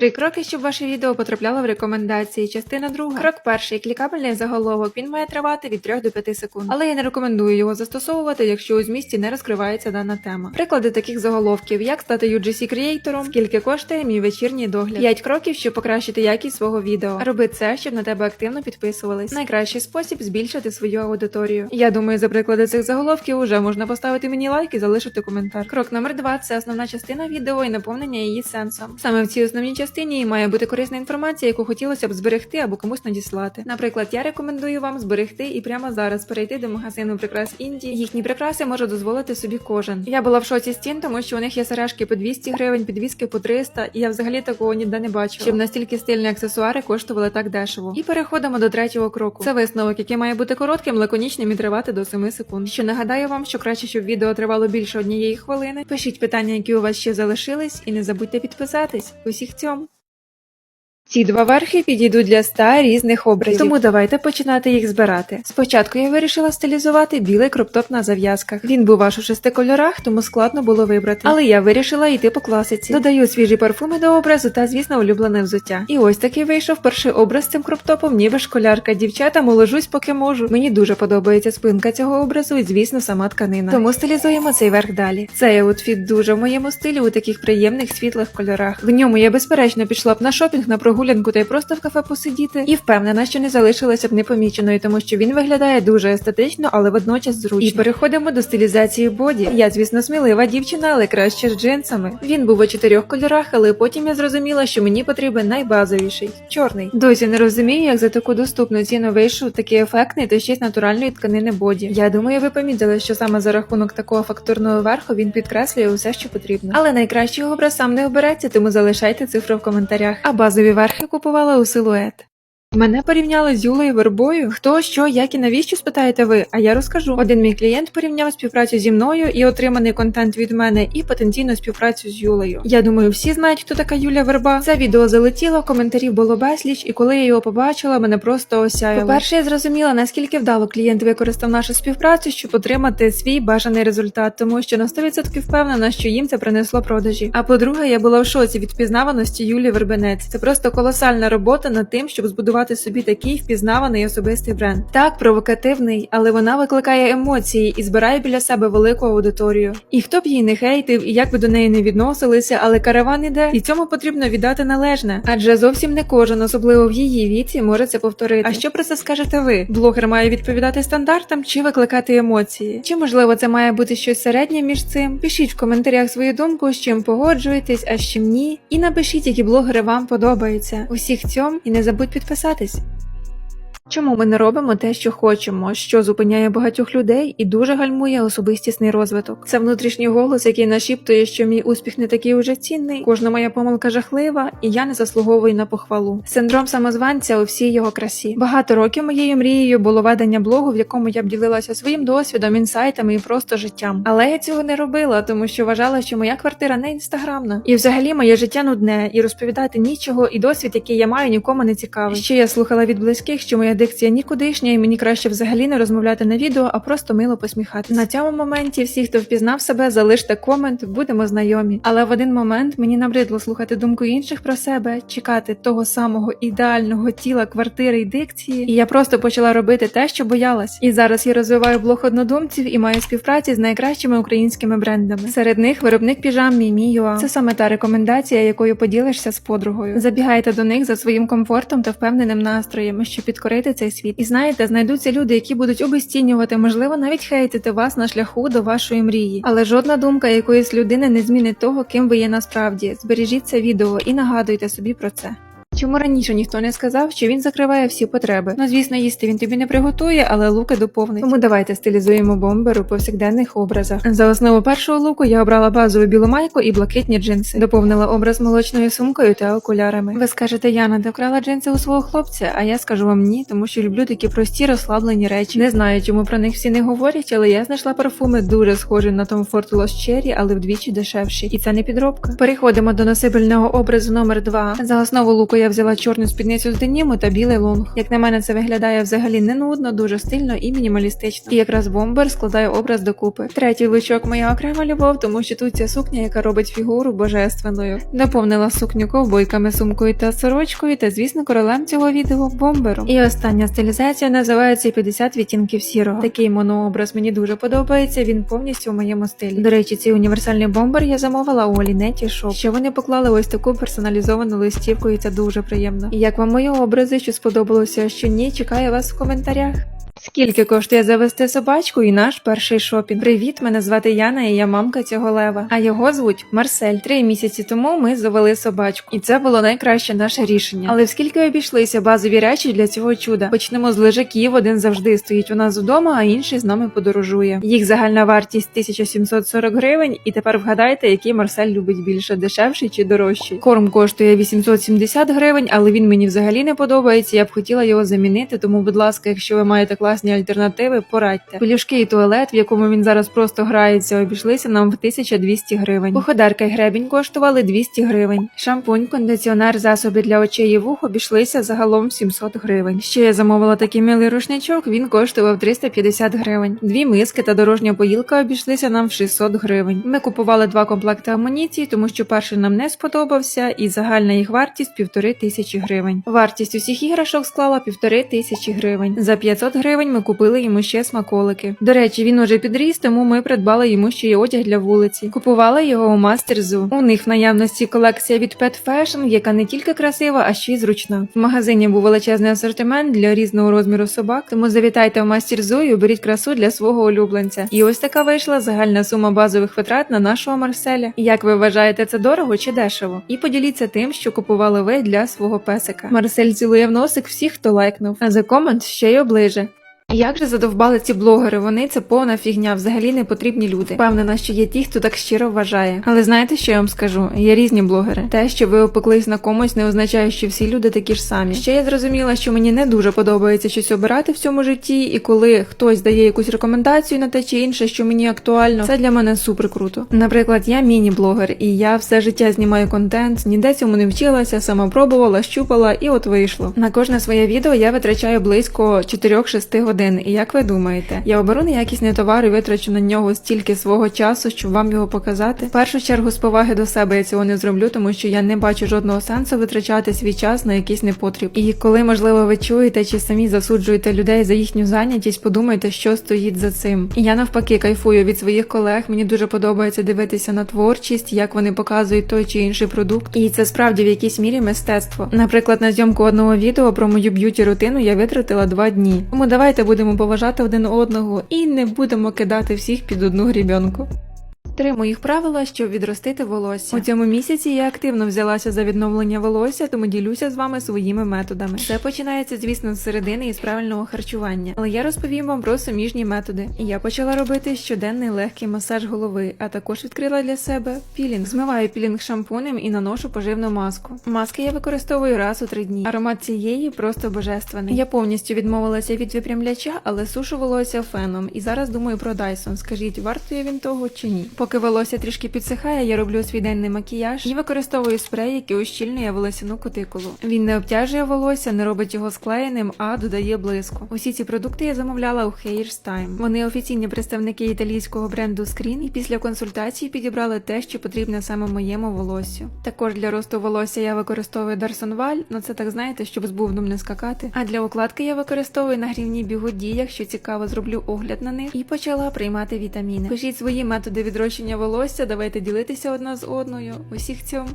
Три кроки, щоб ваше відео потрапляло в рекомендації. Частина друга. Крок перший. Клікабельний заголовок. Він має тривати від 3 до 5 секунд. Але я не рекомендую його застосовувати, якщо у змісті не розкривається дана тема. Приклади таких заголовків: як стати UGC креатором, скільки коштує мій вечірній догляд. 5 кроків, щоб покращити якість свого відео. Роби це, щоб на тебе активно підписувались. Найкращий спосіб збільшити свою аудиторію. Я думаю, за приклади цих заголовків уже можна поставити мені лайк і залишити коментар. Крок номер 2 це основна частина відео і наповнення її сенсом. Саме в цій основній частині має бути корисна інформація, яку хотілося б зберегти або комусь надіслати. Наприклад, я рекомендую вам зберегти і прямо зараз перейти до магазину прикрас Індії. Їхні прикраси може дозволити собі кожен. Я була в шоці з тін, тому що у них є сережки по 200 гривень, підвіски по 300, і я взагалі такого ніде не бачила. Щоб настільки стильні аксесуари коштували так дешево. І переходимо до третього кроку. Це висновок, який має бути коротким, лаконічним і тривати до 7 секунд. Що нагадаю вам, що краще, щоб відео тривало більше однієї хвилини. Пишіть питання, які у вас ще залишились, і не забудьте підписатись. Усіх цьом! Ці два верхи підійдуть для 100 різних образів, тому давайте починати їх збирати. Спочатку я вирішила стилізувати білий кроптоп на зав'язках. Він був аж у шести кольорах, тому складно було вибрати. Але я вирішила йти по класиці. Додаю свіжі парфуми до образу та, звісно, улюблене взуття. І ось такий вийшов перший образ цим кроптопом, ніби школярка. Дівчата моложусь, поки можу. Мені дуже подобається спинка цього образу і, звісно, сама тканина. Тому стилізуємо цей верх далі. Цей аутфіт дуже в моєму стилі у таких приємних світлих кольорах. В ньому я безперечно пішла б на шопінг на прогулянку та й просто в кафе посидіти. І впевнена, що не залишилася б непоміченою, тому що він виглядає дуже естетично, але водночас зручно. І переходимо до стилізації боді. Я, звісно, смілива дівчина, але краще з джинсами. Він був у чотирьох кольорах, але потім я зрозуміла, що мені потрібен найбазовіший чорний. Досі не розумію, як за таку доступну ціну вийшов такий ефектний та ще й натуральної тканини боді. Я думаю, ви помітили, що саме за рахунок такого фактурного верху він підкреслює усе, що потрібно. Але найкращий образ сам не обереться, тому залишайте цифру в коментарях. А базові верхи купувала у силует. Мене порівняли з Юлею Вербою. Хто, що, як і навіщо спитаєте ви? А я розкажу. Один мій клієнт порівняв співпрацю зі мною і отриманий контент від мене, і потенційну співпрацю з Юлею. Я думаю, всі знають, хто така Юля Верба. Це відео залетіло, коментарів було безліч, і коли я його побачила, мене просто осяяло. По-перше, я зрозуміла, наскільки вдало клієнт використав нашу співпрацю, щоб отримати свій бажаний результат, тому що на 100% впевнена, що їм це принесло продажі. А по-друге, я була в шоці від впізнаваності Юлі Вербенець. Це просто колосальна робота над тим, щоб збудувати собі такий впізнаваний особистий бренд. Так, провокативний, але вона викликає емоції і збирає біля себе велику аудиторію. І хто б її не хейтив, і як би до неї не відносилися, але караван іде, і цьому потрібно віддати належне. Адже зовсім не кожен, особливо в її віці, може це повторити. А що про це скажете ви? Блогер має відповідати стандартам чи викликати емоції? Чи можливо це має бути щось середнє між цим? Пишіть в коментарях свою думку, з чим погоджуєтесь, а з чим ні. І напишіть, які блогери вам подобаються. Усіх цьом і не забудь підписатись. Чому ми не робимо те, що хочемо, що зупиняє багатьох людей і дуже гальмує особистісний розвиток? Це внутрішній голос, який нашіптує, що мій успіх не такий уже цінний, кожна моя помилка жахлива, і я не заслуговую на похвалу. Синдром самозванця у всій його красі. Багато років моєю мрією було ведення блогу, в якому я б ділилася своїм досвідом, інсайтами і просто життям. Але я цього не робила, тому що вважала, що моя квартира не інстаграмна. І взагалі моє життя нудне, і розповідати нічого, і досвід, який я маю, нікому не цікавий. Ще я слухала від близьких, що моя дикція нікудишня, і мені краще взагалі не розмовляти на відео, а просто мило посміхатися. На цьому моменті всі, хто впізнав себе, залиште комент, будемо знайомі. Але в один момент мені набридло слухати думку інших про себе, чекати того самого ідеального тіла, квартири й дикції. І я просто почала робити те, що боялась. І зараз я розвиваю блог однодумців і маю співпраці з найкращими українськими брендами. Серед них виробник піжам Мімі.ua. Це саме та рекомендація, якою поділишся з подругою. Забігайте до них за своїм комфортом та впевненим настроєм, щоб підкорити цей світ. І знаєте, знайдуться люди, які будуть обесцінювати, можливо, навіть хейтити вас на шляху до вашої мрії. Але жодна думка якоїсь людини не змінить того, ким ви є насправді. Збережіть це відео і нагадуйте собі про це. Чому раніше ніхто не сказав, що він закриває всі потреби? Ну звісно, їсти він тобі не приготує, але луки доповнить. Тому давайте стилізуємо бомбер у повсякденних образах. За основу першого луку я обрала базову білу майку і блакитні джинси. Доповнила образ молочною сумкою та окулярами. Ви скажете, Яна, ти вкрала джинси у свого хлопця, а я скажу вам ні, тому що люблю такі прості розслаблені речі. Не знаю, чому про них всі не говорять, але я знайшла парфуми дуже схожі на Tom Ford Lost Cherry, але вдвічі дешевші. І це не підробка. Переходимо до носибельного образу номер 2 За основу луку я взяла чорну спідницю з деніму та білий лонг. Як на мене, це виглядає взагалі не нудно, дуже стильно і мінімалістично. І якраз бомбер складає образ докупи. Третій лучок моя окрема любов, тому що тут ця сукня, яка робить фігуру божественною. Доповнила сукню ковбойками, сумкою та сорочкою, та звісно, королем цього відео бомбером. І остання стилізація називається 50 відтінків сірого. Такий монообраз мені дуже подобається. Він повністю в моєму стилі. До речі, цей універсальний бомбер я замовила у Олінеті Шоп. Ще вони поклали ось таку персоналізовану листівку, і це дуже приємно. І як вам мої образи, що сподобалося, що ні, чекаю вас в коментарях. Скільки коштує завести собачку і наш перший шопінг? Привіт, мене звати Яна, і я мамка цього лева. А його звуть Марсель. Три місяці тому ми завели собачку, і це було найкраще наше рішення. Але скільки обійшлися базові речі для цього чуда? Почнемо з лежаків. Один завжди стоїть у нас вдома, а інший з нами подорожує. Їх загальна вартість 1740 гривень. І тепер вгадайте, який Марсель любить більше, дешевший чи дорожчий. Корм коштує 870 гривень, але він мені взагалі не подобається. Я б хотіла його замінити. Тому, будь ласка, якщо ви маєте класні альтернативи, порадьте. Пелюшки і туалет, в якому він зараз просто грається, обійшлися нам в 1200 гривень. Походарка й гребінь коштували 200 гривень. Шампунь, кондиціонер, засоби для очей і вух обійшлися загалом 700 гривень. Ще я замовила такий милий рушничок, він коштував 350 гривень. Дві миски та дорожня поїлка обійшлися нам в 600 гривень. Ми купували два комплекти амуніції, тому що перший нам не сподобався, і загальна їх вартість півтори тисячі гривень. Вартість усіх іграшок склала півтори тисячі гривень. За 500 гривень ми купили йому ще смаколики. До речі, він уже підріс, тому ми придбали йому ще й одяг для вулиці. Купували його у Мастерзу. У них в наявності колекція від Pet Fashion, яка не тільки красива, а ще й зручна. В магазині був величезний асортимент для різного розміру собак, тому завітайте в Мастерзу і оберіть красу для свого улюбленця. І ось така вийшла загальна сума базових витрат на нашого Марселя. Як ви вважаєте, це дорого чи дешево? І поділіться тим, що купували ви для свого песика. Марсель цілує в носик всіх, хто лайкнув, а за комент ще й оближе. Як же задовбали ці блогери? Вони це повна фігня, взагалі не потрібні люди. Впевнена, що є ті, хто так щиро вважає. Але знаєте, що я вам скажу? Є різні блогери. Те, що ви опеклись на комусь, не означає, що всі люди такі ж самі. Ще я зрозуміла, що мені не дуже подобається щось обирати в цьому житті, і коли хтось дає якусь рекомендацію на те чи інше, що мені актуально, це для мене супер круто. Наприклад, я міні-блогер, і я все життя знімаю контент, ніде цьому не вчилася, сама пробувала, щупала, і от вийшло. На кожне своє відео я витрачаю близько 4-6 годин. І як ви думаєте, я оберу неякісний товар і витрачу на нього стільки свого часу, щоб вам його показати? В першу чергу з поваги до себе я цього не зроблю, тому що я не бачу жодного сенсу витрачати свій час на якийсь непотріб. І коли можливо ви чуєте чи самі засуджуєте людей за їхню зайнятість, подумайте, що стоїть за цим. І я навпаки кайфую від своїх колег. Мені дуже подобається дивитися на творчість, як вони показують той чи інший продукт. І це справді в якійсь мірі мистецтво. Наприклад, на зйомку одного відео про мою б'юті рутину я витратила два дні. Тому давайте будемо поважати один одного і не будемо кидати всіх під одну грібенку. Три моїх правила, щоб відростити волосся. У цьому місяці я активно взялася за відновлення волосся, тому ділюся з вами своїми методами. Все починається, звісно, з середини і з правильного харчування, але я розповім вам про суміжні методи. Я почала робити щоденний легкий масаж голови, а також відкрила для себе пілінг. Змиваю пілінг шампунем і наношу поживну маску. Маски я використовую раз у три дні. Аромат цієї просто божественний. Я повністю відмовилася від випрямляча, але сушу волосся феном. І зараз думаю про Dyson. Скажіть, вартує він того чи ні? Поки волосся трішки підсихає, я роблю свій денний макіяж і використовую спрей, який ущільнює волосяну кутикулу. Він не обтяжує волосся, не робить його склеєним, а додає блиску. Усі ці продукти я замовляла у Hairstime. Вони офіційні представники італійського бренду Screen, і після консультації підібрали те, що потрібне саме моєму волоссю. Також для росту волосся я використовую Darson Val, ну це так знаєте, щоб з бубном не скакати. А для укладки я використовую нагрівні бігуді, якщо цікаво, зроблю огляд на них і почала приймати вітаміни. Пишіть свої методи відрощення волосся, давайте ділитися одна з одною. Усіх цьому.